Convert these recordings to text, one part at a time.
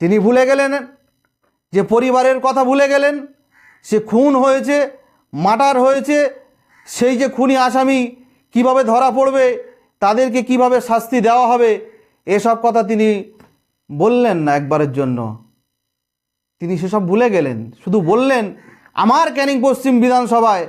তিনি ভুলে গেলেন, যে পরিবারের কথা ভুলে গেলেন, সে খুন হয়েছে, মার্ডার হয়েছে, সেই যে খুনি আসামি কীভাবে ধরা পড়বে, তাদেরকে কীভাবে শাস্তি দেওয়া হবে, এসব কথা তিনি বললেন না একবারের জন্য। তিনি সেসব ভুলে গেলেন। শুধু বললেন, আমার ক্যানিং পশ্চিম বিধানসভায়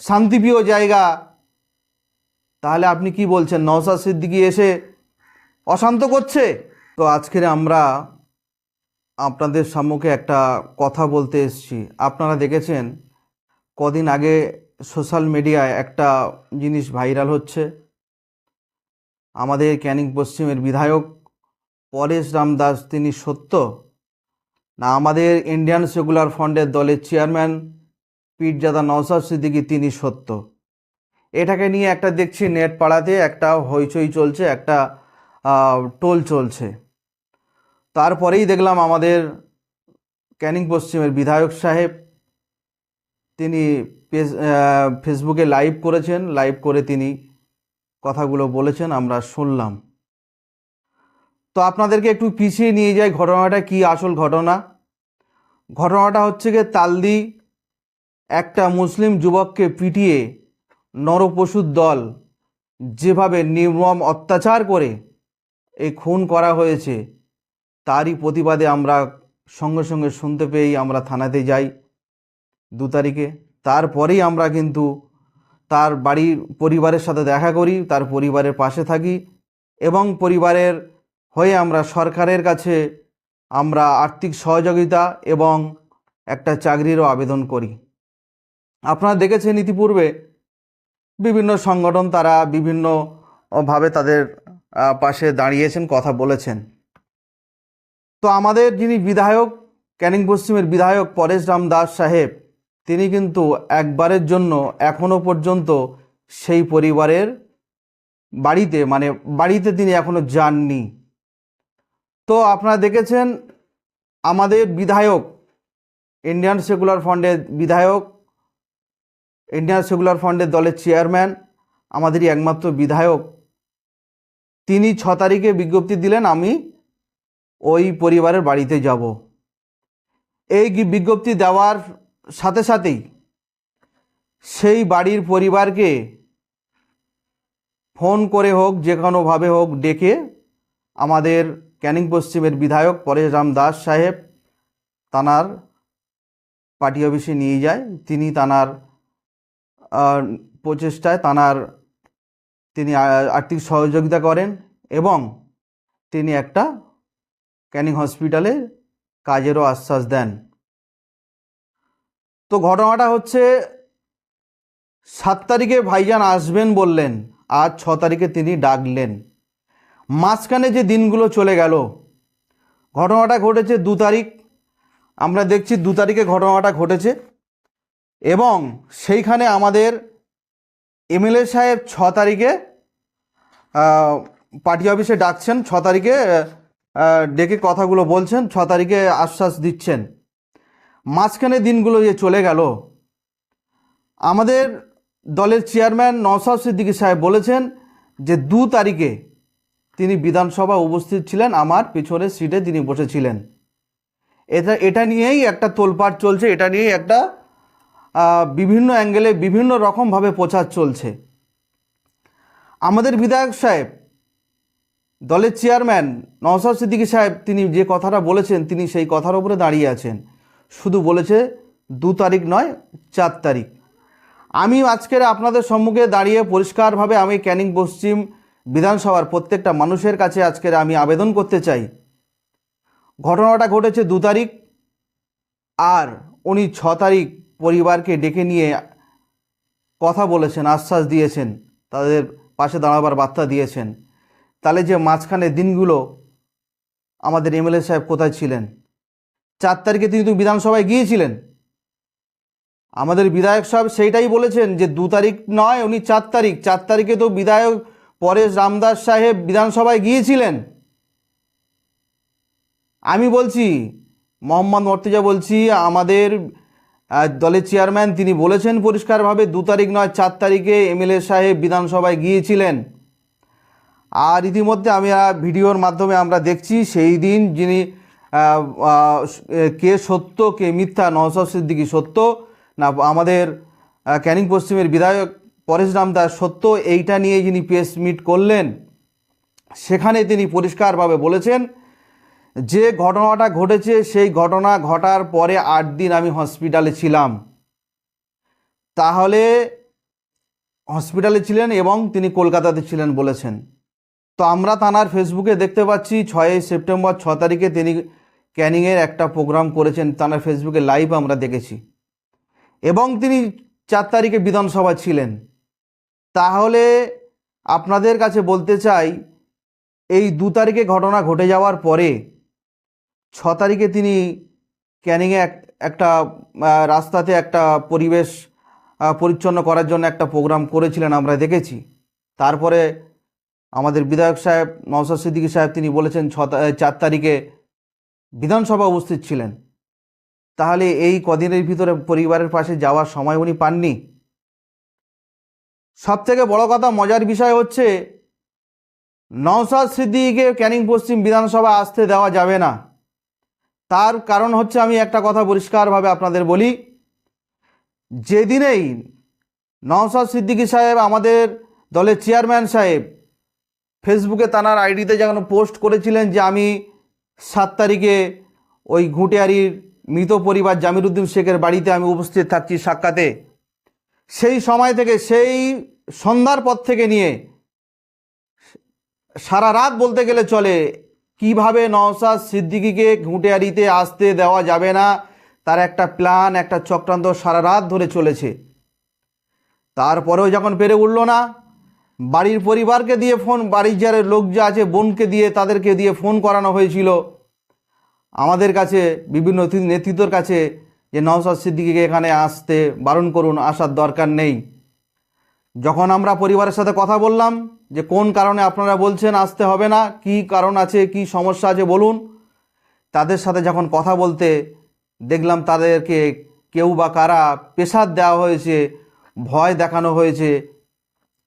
শান্তিপ্রিয় জায়গা। তাহলে আপনি কি বলছেন? নওসাদ সিদ্দিকি এসে অশান্ত করছে? তো আজকের আমরা আপনাদের সম্মুখে একটা কথা বলতে এসেছি। আপনারা দেখেছেন, কদিন আগে সোশ্যাল মিডিয়ায় একটা জিনিস ভাইরাল হচ্ছে। আমাদের ক্যানিং পশ্চিমের বিধায়ক পরেশ রামদাস তিনি সত্য। না, আমাদের ইন্ডিয়ান সেকুলার ফ্রন্টের দলের চেয়ারম্যান পীরজাদা নওসাদ সিদ্দিকি, তিনি সত্য। এটাকে নিয়ে একটা দেখছি নেট পাড়াতে একটা হইচই চলছে, একটা টোল চলছে। তারপরেই দেখলাম আমাদের ক্যানিং পশ্চিমের বিধায়ক সাহেব, তিনি ফেসবুকে লাইভ করেছেন, লাইভ করে তিনি কথাগুলো বলেছেন, আমরা শুনলাম। তো আপনাদেরকে একটু পিছিয়ে নিয়ে যাই ঘটনাটা, কি আসল ঘটনা? ঘটনাটা হচ্ছে গিয়ে তালদি একটা মুসলিম যুবককে পিটিয়ে নরপশুর দল যেভাবে নির্মম অত্যাচার করে এই খুন করা হয়েছে। তারই প্রতিবাদে আমরা সঙ্গে সঙ্গে শুনতে পেয়েই আমরা থানাতে যাই দু তারিখে। তারপরেই আমরা কিন্তু তার বাড়ির পরিবারের সাথে দেখা করি, তার পরিবারের পাশে থাকি এবং পরিবারের হয়ে আমরা সরকারের কাছে আমরা আর্থিক সহযোগিতা এবং একটা চাকরিরও আবেদন করি। আপনারা দেখেছেন ইতিপূর্বে বিভিন্ন সংগঠন তারা বিভিন্নভাবে তাদের পাশে দাঁড়িয়েছেন, কথা বলেছেন। তো আমাদের যিনি বিধায়ক, ক্যানিং পশ্চিমের বিধায়ক পরেশ রাম দাস সাহেব, তিনি কিন্তু একবারের জন্য এখনও পর্যন্ত সেই পরিবারের বাড়িতে মানে বাড়িতে তিনি এখনও যাননি। তো আপনারা দেখেছেন, আমাদের বিধায়ক, ইন্ডিয়ান সেকুলার ফান্ডের বিধায়ক, ইন্ডিয়ান সেকুলার ফান্ডের দলের চেয়ারম্যান, আমাদেরই একমাত্র বিধায়ক, তিনি ছ তারিখে বিজ্ঞপ্তি দিলেন, আমি ওই পরিবারের বাড়িতে যাব। এই বিজ্ঞপ্তি দেওয়ার সাথে সাথেই সেই বাড়ির পরিবারকে ফোন করে হোক, যে কোনোভাবে হোক ডেকে আমাদের ক্যানিং পশ্চিমের বিধায়ক পরেশ রাম দাস সাহেব তানার পার্টি অফিসে নিয়ে যায়। তিনি তানার প্রচেষ্টায় তানার তিনি আর্থিক সহযোগিতা করেন এবং তিনি একটা ক্যানিং হসপিটালে কাজেরও আশ্বাস দেন। তো ঘটনাটা হচ্ছে, সাত তারিখে ভাইজান আসবেন বললেন আজ ছ তারিখে তিনি ডাকলেন। মাঝখানে যে দিনগুলো চলে গেল, ঘটনাটা ঘটেছে দু তারিখ। আমরা দেখছি দু তারিখে ঘটনাটা ঘটেছে এবং সেইখানে আমাদের এমএলএ সাহেব ছ তারিখে পার্টি অফিসে ডাকছেন। ছ তারিখে ডেকে কথাগুলো বলছেন, ছ তারিখে আশ্বাস দিচ্ছেন। মাঝখানে দিনগুলো যে চলে গেল, আমাদের দলের চেয়ারম্যান নওসাদ সিদ্দিকী সাহেব বলেছেন যে দু তারিখে তিনি বিধানসভা উপস্থিত ছিলেন, আমার পিছনের সিটে তিনি বসেছিলেন। এটা এটা নিয়েই একটা তোলপাট চলছে, এটা নিয়েই একটা বিভিন্ন অ্যাঙ্গেলে বিভিন্ন রকমভাবে প্রচার চলছে। আমাদের বিধায়ক সাহেব দলের চেয়ারম্যান নওসাদ সিদ্দিকী সাহেব তিনি যে কথাটা বলেছেন, তিনি সেই কথার উপরে দাঁড়িয়ে আছেন। শুধু বলেছে দু তারিখ নয়, চার তারিখ। আমি আজকের আপনাদের সম্মুখে দাঁড়িয়ে পরিষ্কারভাবে আমি ক্যানিং পশ্চিম বিধানসভার প্রত্যেকটা মানুষের কাছে আজকের আমি আবেদন করতে চাই। ঘটনাটা ঘটেছে দু তারিখ আর উনি ছ তারিখ পরিবারকে ডেকে নিয়ে কথা বলেছেন, আশ্বাস দিয়েছেন, তাদের পাশে দাঁড়াবার বার্তা দিয়েছেন। তাহলে যে মাঝখানে দিনগুলো আমাদের এমএলএ সাহেব কোথায় ছিলেন? চার তারিখে তিনি তো বিধানসভায় গিয়েছিলেন। আমাদের বিধায়ক সাহেব সেইটাই বলেছেন যে দু তারিখ নয়, উনি চার তারিখ। চার তারিখে তো বিধায়ক পরেশ রামদাস সাহেব বিধানসভায় গিয়েছিলেন। আমি বলছি, মোহাম্মদ মর্তিজা বলছি, আমাদের দলের চেয়ারম্যান তিনি বলেছেন পরিষ্কারভাবে দু তারিখ নয়, চার তারিখে এমএলএ সাহেব বিধানসভায় গিয়েছিলেন। আর ইতিমধ্যে আমি ভিডিওর মাধ্যমে আমরা দেখছি সেই দিন যিনি কে সত্য, কে মিথ্যা নওসাদ সিদ্দিকি সত্য, না, আমাদের ক্যানিং পশ্চিমের বিধায়ক পরেশ রামদাস সত্য, এইটা নিয়ে যিনি প্রেস মিট করলেন, সেখানে তিনি পরিষ্কারভাবে বলেছেন, যে ঘটনাটা ঘটেছে, সেই ঘটনা ঘটার পরে আট দিন আমি হসপিটালে ছিলাম। তাহলে হসপিটালে ছিলেন এবং তিনি কলকাতাতে ছিলেন বলেছেন। তো আমরা তানার ফেসবুকে দেখতে পাচ্ছি ছয়ই সেপ্টেম্বর ছ তারিখে তিনি ক্যানিংয়ের একটা প্রোগ্রাম করেছেন তানার ফেসবুকে লাইভ আমরা দেখেছি। এবং তিনি চার তারিখে বিধানসভা ছিলেন। তাহলে আপনাদের কাছে বলতে চাই, এই দু তারিখে ঘটনা ঘটে যাওয়ার পরে ছ তারিখে তিনি ক্যানিংয়ে এক, একটা রাস্তাতে একটা পরিবেশ পরিচ্ছন্ন করার জন্য একটা প্রোগ্রাম করেছিলেন, আমরা দেখেছি। তারপরে আমাদের বিধায়ক সাহেব নওসাদ সিদ্দিকী সাহেব তিনি বলেছেন ছ চার তারিখে বিধানসভা উপস্থিত ছিলেন। তাহলে এই কদিনের ভিতরে পরিবারের পাশে যাওয়ার সময় উনি পাননি। সব থেকে বড় কথা, মজার বিষয় হচ্ছে নওসাদ সিদ্দিকীকে ক্যানিং পশ্চিম বিধানসভা আসতে দেওয়া যাবে না। তার কারণ হচ্ছে, আমি একটা কথা পরিষ্কারভাবে আপনাদের বলি, যেদিনেই নওসাদ সিদ্দিকী সাহেব আমাদের দলের চেয়ারম্যান সাহেব ফেসবুকে তানার আইডিতে যেন পোস্ট করেছিলেন যে আমি সাত তারিখে ওই ঘুঁটিয়ারির মৃত পরিবার জামিরুদ্দিন শেখের বাড়িতে আমি উপস্থিত থাকছি সাক্ষাতে। সেই সময় থেকে, সেই সন্ধ্যার পর থেকে নিয়ে সারা রাত বলতে গেলে চলে, কীভাবে নওসাদ সিদ্দিকিকে ঘুঁটিয়ারিতে আসতে দেওয়া যাবে না, তার একটা প্ল্যান একটা চক্রান্ত সারা রাত ধরে চলেছে। তারপরেও যখন পেরে উঠল না বাড়ির পরিবারকে দিয়ে ফোন, বাড়ির যারা লোক যা আছে, বোনকে দিয়ে তাদেরকে দিয়ে ফোন করানো হয়েছিল। আমাদের কাছে, বিভিন্ন নেতৃ- নেতৃত্বর কাছে যে নওসাদ সিদ্দিকিকে এখানে আসতে বারণ করুন, আসার দরকার নেই। যখন আমরা পরিবারের সাথে কথা বললাম, যে কোন কারণে আপনারা বলছেন আসতে হবে না, কি কারণ আছে, কি সমস্যা আছে, বলুন। তাদের সাথে যখন কথা বলতে দেখলাম তাদেরকে কেউ বা কারা প্রেশার দেওয়া হয়েছে, ভয় দেখানো হয়েছে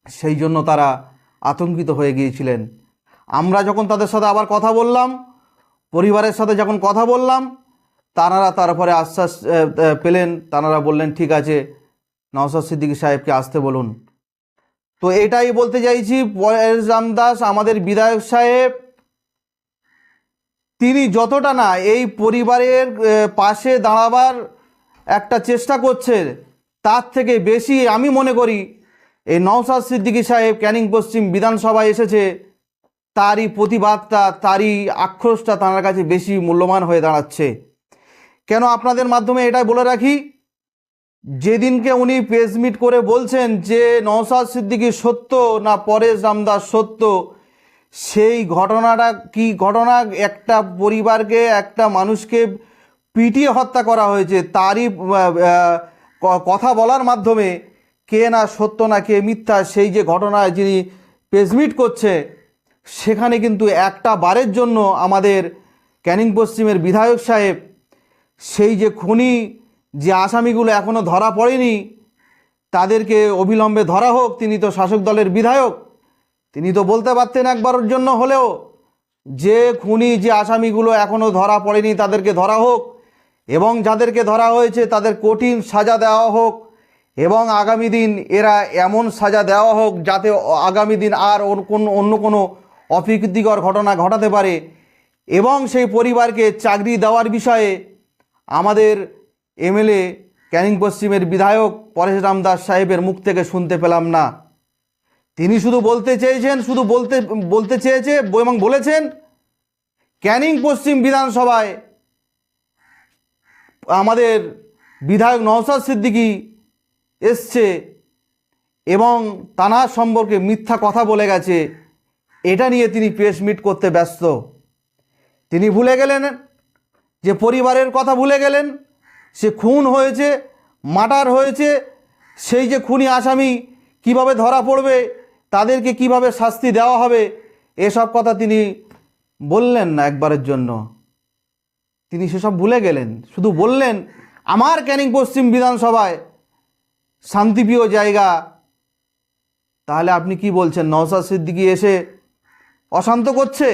সেই জন্য তারা আতঙ্কিত হয়ে গিয়েছিলেন। আমরা যখন তাদের সাথে আবার কথা বললাম, পরিবারের সাথে যখন কথা বললাম তারা তারপরে আশ্বাস পেলেন। তারা বললেন, ঠিক আছে নওসাদ সিদ্দিকী সাহেবকে আসতে বলুন। তো এটাই বলতে চাইছি, পরেশ রামদাস, আমাদের বিধায়ক সাহেব, তিনি যতটা না এই পরিবারের পাশে দাঁড়াবার একটা চেষ্টা করছে তার থেকে বেশি আমি মনে করি এই নওসাদ সিদ্দিকী সাহেব ক্যানিং পশ্চিম বিধানসভায় এসেছে। তারই প্রতিবাদটা, তারই আক্রোশটা তার কাছে বেশি মূল্যবান হয়ে দাঁড়াচ্ছে। কেন আপনাদের মাধ্যমে এটাই বলে রাখি? যেদিনকে উনি প্রেস মিট করে বলছেন যে নওসাদ সিদ্দিকী সত্য না পরেশ রামদাস সত্য, সেই ঘটনাটা কি ঘটনা? একটা পরিবারকে, একটা মানুষকে পিটিয়ে হত্যা করা হয়েছে। তারই কথা বলার মাধ্যমে কে না সত্য না কে মিথ্যা সেই যে ঘটনায় যিনি প্রেসমিট করছে, সেখানে কিন্তু একটা বারের জন্য আমাদের ক্যানিং পশ্চিমের বিধায়ক সাহেব সেই যে খুনি, যে আসামিগুলো এখনও ধরা পড়েনি, তাদেরকে অবিলম্বে ধরা হোক। তিনি তো শাসক দলের বিধায়ক। তিনি তো বলতে পারতেন একবারের জন্য হলেও, যে খুনি, যে আসামিগুলো এখনও ধরা পড়েনি তাদেরকে ধরা হোক এবং যাদেরকে ধরা হয়েছে তাদের কঠিন সাজা দেওয়া হোক। এবং আগামী দিন এরা এমন সাজা দেওয়া হোক যাতে আগামী দিন আর কোন, অন্য কোনো অপ্রীতিকর ঘটনা ঘটাতে পারে। এবং সেই পরিবারকে চাকরি দেওয়ার বিষয়ে আমাদের এমএলএ, ক্যানিং পশ্চিমের বিধায়ক পরেশ রাম দাস সাহেবের মুখ থেকে শুনতে পেলাম না। তিনি শুধু বলতে চেয়েছেন, শুধু বলতে বলতে চেয়েছে এবং বলেছেন, ক্যানিং পশ্চিম বিধানসভায় আমাদের বিধায়ক নওসাদ সিদ্দিকী এসছে এবং তানার সম্পর্কে মিথ্যা কথা বলে গেছে, এটা নিয়ে তিনি প্রেস মিট করতে ব্যস্ত। তিনি ভুলে গেলেন, যে পরিবারের কথা ভুলে গেলেন, সে খুন হয়েছে, মার্ডার হয়েছে, সেই যে খুনি আসামি কীভাবে ধরা পড়বে, তাদেরকে কীভাবে শাস্তি দেওয়া হবে, এসব কথা তিনি বললেন না একবারের জন্য। তিনি সেসব ভুলে গেলেন। শুধু বললেন, আমার ক্যানিং পশ্চিম বিধানসভায় শান্তিপ্রিয় জায়গা। তাহলে আপনি কি বলছেন? নওসাদ সিদ্দিকি এসে অশান্ত করছে?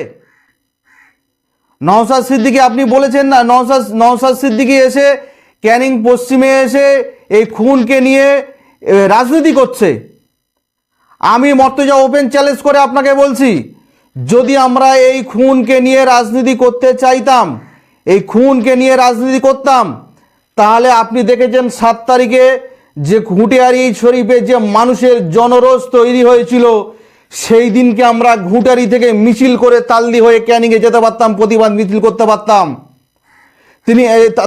নওসাদ সিদ্দিকি, আপনি বলেছেন না নওসাদ নওসাদ সিদ্দিকি এসে ক্যানিং পশ্চিমে এসে এই খুনকে নিয়ে রাজনীতি করছে। আমি মর্তজা ওপেন চ্যালেঞ্জ করে আপনাকে বলছি, যদি আমরা এই খুনকে নিয়ে রাজনীতি করতে চাইতাম, এই খুনকে নিয়ে রাজনীতি করতাম, তাহলে আপনি দেখেছেন সাত তারিখে যে ঘুটিয়ারি শরীফে যে মানুষের জনরোষ তৈরি হয়েছিল, সেই দিনকে আমরা ঘুটারি থেকে মিছিল করে তালদি হয়ে ক্যানিংয়ে যেতে পারতাম, প্রতিবাদ মিছিল করতে পারতাম। তিনি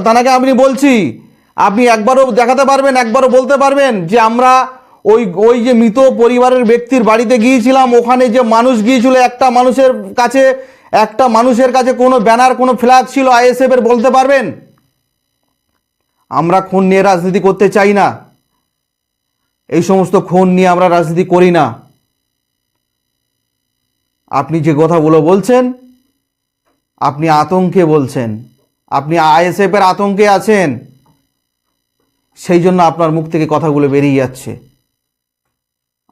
তানাকে আপনি বলছি, আপনি একবারও দেখাতে পারবেন, একবারও বলতে পারবেন যে আমরা ওই ওই যে মৃত পরিবারের ব্যক্তির বাড়িতে গিয়েছিলাম, ওখানে যে মানুষ গিয়েছিল, একটা মানুষের কাছে, একটা মানুষের কাছে কোনো ব্যানার, কোনো ফ্ল্যাগ ছিল, আইএসএফ এর, বলতে পারবেন? আমরা খুন নিয়ে রাজনীতি করতে চাই না। এই সমস্ত খুন নিয়ে আমরা রাজনীতি করি না। আপনি যে কথাগুলো বলছেন, আপনি আতঙ্কে বলছেন, আপনি আইএসএফ এর আতঙ্কে আছেন, সেই জন্য আপনার মুখ থেকে কথাগুলো বেরিয়ে যাচ্ছে।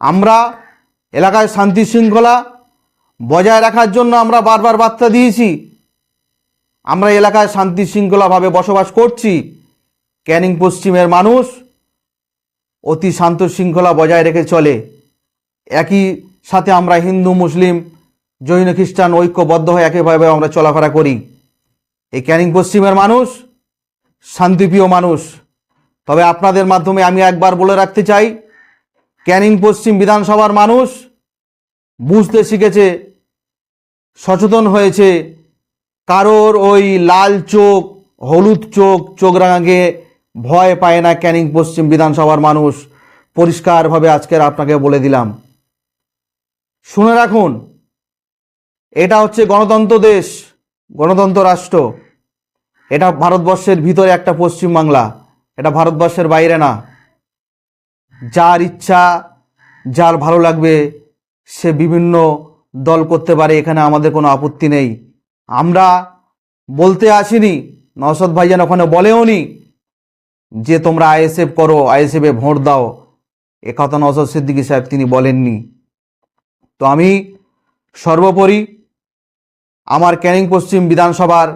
আমরা এলাকায় শান্তি শৃঙ্খলা বজায় রাখার জন্য আমরা বারবার বার্তা দিয়েছি। আমরা এলাকায় শান্তি শৃঙ্খলাভাবে বসবাস করছি। ক্যানিং পশ্চিমের মানুষ অতি শান্ত শৃঙ্খলা বজায় রেখে চলে। একই সাথে আমরা হিন্দু, মুসলিম, জৈন, খ্রিস্টান ঐক্যবদ্ধ হয়ে একইভাবে আমরা চলাফেরা করি। এই ক্যানিং পশ্চিমের মানুষ শান্তিপ্রিয় মানুষ। তবে আপনাদের মাধ্যমে আমি একবার বলে রাখতে চাই, ক্যানিং পশ্চিম বিধানসভার মানুষ বুঝতে শিখেছে, সচেতন হয়েছে, কারোর ওই লাল চোখ, হলুদ চোখ চোখ রাঙাকে ভয় পায় না ক্যানিং পশ্চিম বিধানসভার মানুষ। পরিষ্কারভাবে আজকের আপনাকে বলে দিলাম। শুনে রাখুন, এটা হচ্ছে গণতন্ত্র দেশ, গণতন্ত্র রাষ্ট্র। এটা ভারতবর্ষের ভিতরে একটা পশ্চিমবাংলা এটা ভারতবর্ষের বাইরে না। যার ইচ্ছা, যার ভালো লাগবে, সে বিভিন্ন দল করতে পারে, এখানে আমাদের কোনো আপত্তি নেই। আমরা বলতে আসিনি, নওশাদ ভাইজান ওখানে বলেও নি যে তোমরা আইএসএফ করো, আইএসএফে ভোট দাও, এ কথা নওশাদ সিদ্দিকী সাহেব তিনি বলেননি। তো আমি সর্বোপরি আমার ক্যানিং পশ্চিম বিধানসভার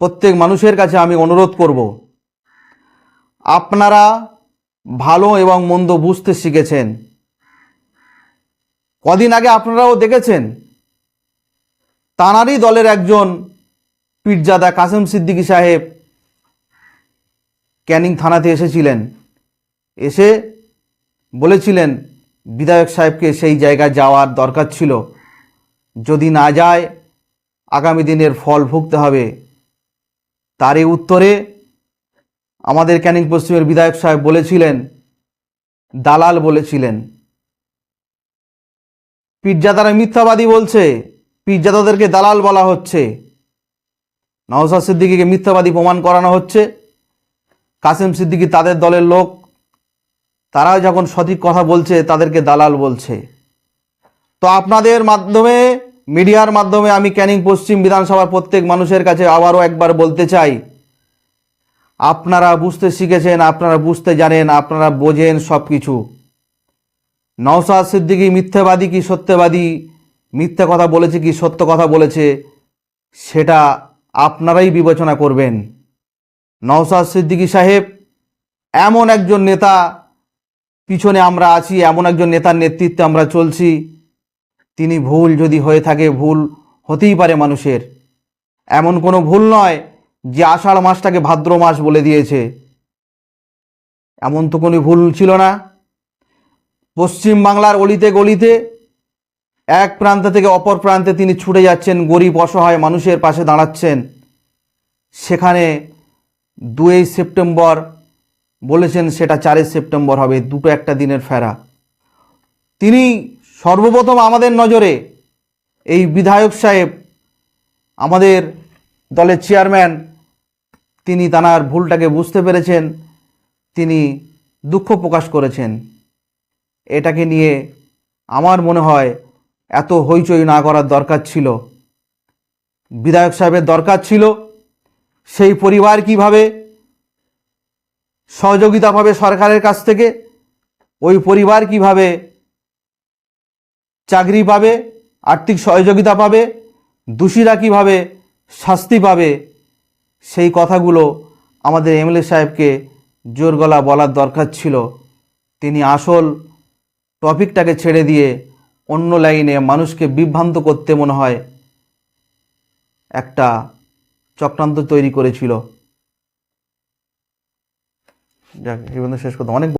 প্রত্যেক মানুষের কাছে আমি অনুরোধ করব, আপনারা ভালো এবং মন্দ বুঝতে শিখেছেন। কদিন আগে আপনারাও দেখেছেন, তানারই দলের একজন পীরজাদা কাসেম সিদ্দিকী সাহেব ক্যানিং থানাতে এসেছিলেন। এসে বলেছিলেন, বিধায়ক সাহেবকে সেই জায়গায় যাওয়ার দরকার ছিল। যদি না যায়, আগামী দিনের ফল ভুগতে হবে। তারই উত্তরে আমাদের ক্যানিং পশ্চিমের বিধায়ক সাহেব বলেছিলেন, দালাল বলেছিলেন। পীরজাদারা মিথ্যাবাদী বলছে, পীরজাদাদেরকে দালাল বলা হচ্ছে। নওসাদ সিদ্দিকিকে মিথ্যাবাদী প্রমাণ করানো হচ্ছে। কাসেম সিদ্দিকি তাদের দলের লোক তারা যখন সঠিক কথা বলছে, তাদেরকে দালাল বলছে। তো আপনাদের মাধ্যমে, মিডিয়ার মাধ্যমে আমি ক্যানিং পশ্চিম বিধানসভার প্রত্যেক মানুষের কাছে আবারও একবার বলতে চাই, আপনারা বুঝতে শিখেছেন, আপনারা বুঝতে জানেন, আপনারা বোঝেন সব কিছু নওসাদ সিদ্দিকি মিথ্যাবাদী কি সত্যবাদী? মিথ্যা কথা বলেছে কি সত্য কথা বলেছে? সেটা আপনারাই বিবেচনা করবেন। নওসাদ সিদ্দিকী সাহেব, এমন একজন নেতা, পিছনে আমরা আছি, এমন একজন নেতার নেতৃত্বে আমরা চলছি। তিনি ভুল যদি হয়ে থাকে, ভুল হতেই পারে মানুষের। এমন কোনো ভুল নয় যে আষাঢ় মাসটাকে ভাদ্র মাস বলে দিয়েছে। এমন তো কোনো ভুল ছিল না। পশ্চিম বাংলার অলিতে গলিতে, এক প্রান্ত থেকে অপর প্রান্তে তিনি ছুটে যাচ্ছেন, গরিব অসহায় মানুষের পাশে দাঁড়াচ্ছেন। সেখানে দুই সেপ্টেম্বর বলেছেন সেটা চারই সেপ্টেম্বর হবে, দুটো একটা দিনের ফেরা। তিনি সর্বপ্রথম আমাদের নজরে এই বিধায়ক সাহেব, আমাদের দলের চেয়ারম্যান, তিনি তানার ভুলটাকে বুঝতে পেরেছেন, তিনি দুঃখ প্রকাশ করেছেন। এটাকে নিয়ে আমার মনে হয় এত হইচই না করার দরকার ছিল। বিধায়ক সাহেবের দরকার ছিল সেই পরিবার কীভাবে সহযোগিতা পাবে সরকারের কাছ থেকে, ওই পরিবার কীভাবে চাকরি পাবে, আর্থিক সহযোগিতা পাবে, দোষীরা কীভাবে শাস্তি পাবে, সেই কথাগুলো আমাদের এমএলএ সাহেবকে জোর গলা বলার দরকার ছিল। তিনি আসল টপিকটাকে ছেড়ে দিয়ে অন্য লাইনে মানুষকে বিভ্রান্ত করতে মনে হয় একটা চক্রান্ত তৈরি করেছিল। যাক এই শেষ করতে অনেক